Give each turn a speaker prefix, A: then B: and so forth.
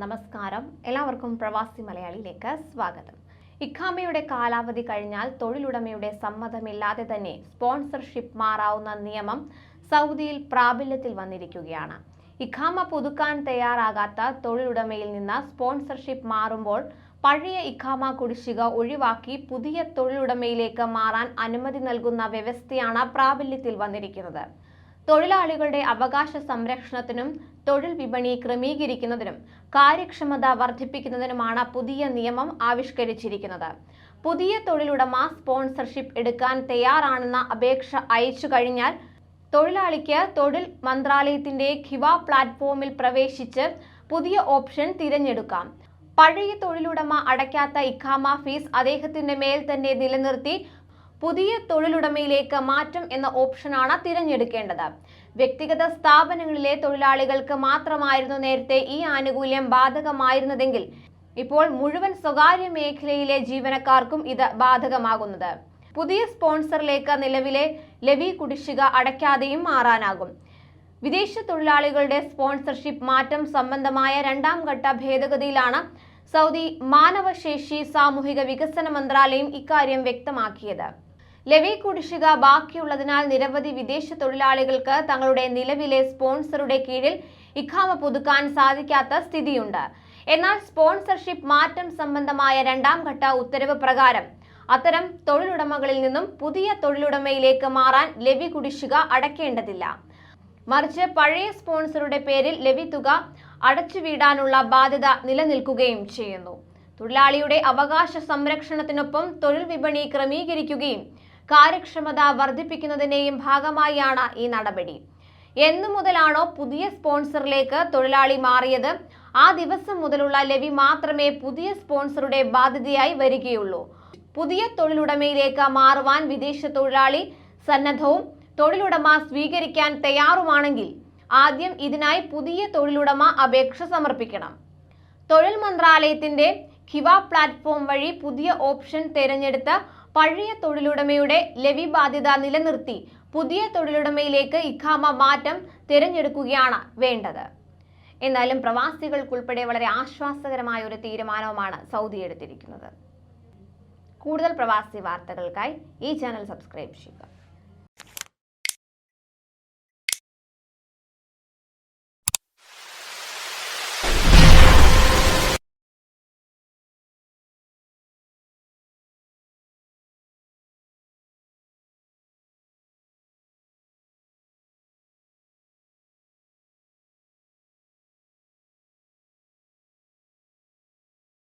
A: നമസ്കാരം. എല്ലാവർക്കും പ്രവാസി മലയാളിയിലേക്ക് സ്വാഗതം. ഇഖാമയുടെ കാലാവധി കഴിഞ്ഞാൽ തൊഴിലുടമയുടെ സമ്മതമില്ലാതെ തന്നെ സ്പോൺസർഷിപ്പ് മാറാവുന്ന നിയമം സൗദിയിൽ പ്രാബല്യത്തിൽ വന്നിരിക്കുകയാണ്. ഇഖാമ പുതുക്കാൻ തയ്യാറാകാത്ത തൊഴിലുടമയിൽ നിന്ന് സ്പോൺസർഷിപ്പ് മാറുമ്പോൾ പഴയ ഇഖാമ കുടിശ്ശിക ഒഴിവാക്കി പുതിയ തൊഴിലുടമയിലേക്ക് മാറാൻ അനുമതി നൽകുന്ന വ്യവസ്ഥയാണ് പ്രാബല്യത്തിൽ വന്നിരിക്കുന്നത്. തൊഴിലാളികളുടെ അവകാശ സംരക്ഷണത്തിനും തൊഴിൽ വിപണി ക്രമീകരിക്കുന്നതിനും കാര്യക്ഷമത വർദ്ധിപ്പിക്കുന്നതിനുമാണ് പുതിയ നിയമം ആവിഷ്കരിച്ചിരിക്കുന്നത്. പുതിയ തൊഴിലുടമ സ്പോൺസർഷിപ്പ് എടുക്കാൻ തയ്യാറാണെന്ന അപേക്ഷ അയച്ചു കഴിഞ്ഞാൽ തൊഴിലാളിക്ക് തൊഴിൽ മന്ത്രാലയത്തിന്റെ ഖിവ പ്ലാറ്റ്ഫോമിൽ പ്രവേശിച്ച് പുതിയ ഓപ്ഷൻ തിരഞ്ഞെടുക്കാം. പഴയ തൊഴിലുടമ അടയ്ക്കാത്ത ഇഖാമ ഫീസ് അദ്ദേഹത്തിന്റെ മേൽ തന്നെ നിലനിർത്തി പുതിയ തൊഴിലുടമയിലേക്ക് മാറ്റം എന്ന ഓപ്ഷനാണ് തിരഞ്ഞെടുക്കേണ്ടത്. വ്യക്തിഗത സ്ഥാപനങ്ങളിലെ തൊഴിലാളികൾക്ക് മാത്രമായിരുന്നു നേരത്തെ ഈ ആനുകൂല്യം ബാധകമായിരുന്നതെങ്കിൽ ഇപ്പോൾ മുഴുവൻ സ്വകാര്യ മേഖലയിലെ ജീവനക്കാർക്കും ഇത് ബാധകമാകുന്നത്. പുതിയ സ്പോൺസറിലേക്ക് നിലവിലെ ലെവി കുടിശ്ശിക അടയ്ക്കാതെയും മാറാനാകും. വിദേശ തൊഴിലാളികളുടെ സ്പോൺസർഷിപ്പ് മാറ്റം സംബന്ധമായ രണ്ടാം ഘട്ട ഭേദഗതിയിലാണ് സൗദി മാനവശേഷി സാമൂഹിക വികസന മന്ത്രാലയം ഇക്കാര്യം വ്യക്തമാക്കിയത്. ലെവി കുടിശ്ശിക ബാക്കിയുള്ളതിനാൽ നിരവധി വിദേശ തൊഴിലാളികൾക്ക് തങ്ങളുടെ നിലവിലെ സ്പോൺസറുടെ കീഴിൽ ഇഖാമ പുതുക്കാൻ സാധിക്കാത്ത സ്ഥിതിയുണ്ട്. എന്നാൽ സ്പോൺസർഷിപ്പ് മാറ്റം സംബന്ധമായ രണ്ടാം ഘട്ട ഉത്തരവ് പ്രകാരം അത്തരം തൊഴിലുടമകളിൽ നിന്നും പുതിയ തൊഴിലുടമയിലേക്ക് മാറാൻ ലെവി കുടിശ്ശിക അടയ്ക്കേണ്ടതില്ല. മറിച്ച് പഴയ സ്പോൺസറുടെ പേരിൽ ലെവി തുക അടച്ചുവീടാനുള്ള ബാധ്യത നിലനിൽക്കുകയും ചെയ്യുന്നു. തൊഴിലാളിയുടെ അവകാശ സംരക്ഷണത്തിനൊപ്പം തൊഴിൽ വിപണി ക്രമീകരിക്കുകയും കാര്യക്ഷമത വർദ്ധിപ്പിക്കുന്നതിന്റെയും ഭാഗമായാണ് ഈ നടപടി. എന്നു മുതലാണോ പുതിയ സ്പോൺസറിലേക്ക് തൊഴിലാളി മാറിയത്? ആ ദിവസം മുതലുള്ള ലവി മാത്രമേ പുതിയ സ്പോൺസറുടെ ബാധ്യതയായി വരികയുള്ളൂ. പുതിയ തൊഴിലുടമയിലേക്ക് മാറുവാൻ വിദേശ തൊഴിലാളി സന്നദ്ധവും തൊഴിലുടമ സ്വീകരിക്കാൻ തയ്യാറുമാണെങ്കിൽ ആദ്യം ഇതിനായി പുതിയ തൊഴിലുടമ അപേക്ഷ സമർപ്പിക്കണം. തൊഴിൽ മന്ത്രാലയത്തിന്റെ ഖിവ പ്ലാറ്റ്ഫോം വഴി പുതിയ ഓപ്ഷൻ തിരഞ്ഞെടുത്ത് പഴയ തൊഴിലുടമയുടെ ലവി ബാധ്യത നിലനിർത്തി പുതിയ തൊഴിലുടമയിലേക്ക് ഇഖാമ മാറ്റം തിരഞ്ഞെടുക്കുകയാണ് വേണ്ടത്. എന്നാലും പ്രവാസികൾക്കുൾപ്പെടെ വളരെ ആശ്വാസകരമായ ഒരു തീരുമാനവുമാണ് സൗദി എടുത്തിരിക്കുന്നത്. കൂടുതൽ പ്രവാസി വാർത്തകൾക്കായി ഈ ചാനൽ സബ്സ്ക്രൈബ് ചെയ്യുക.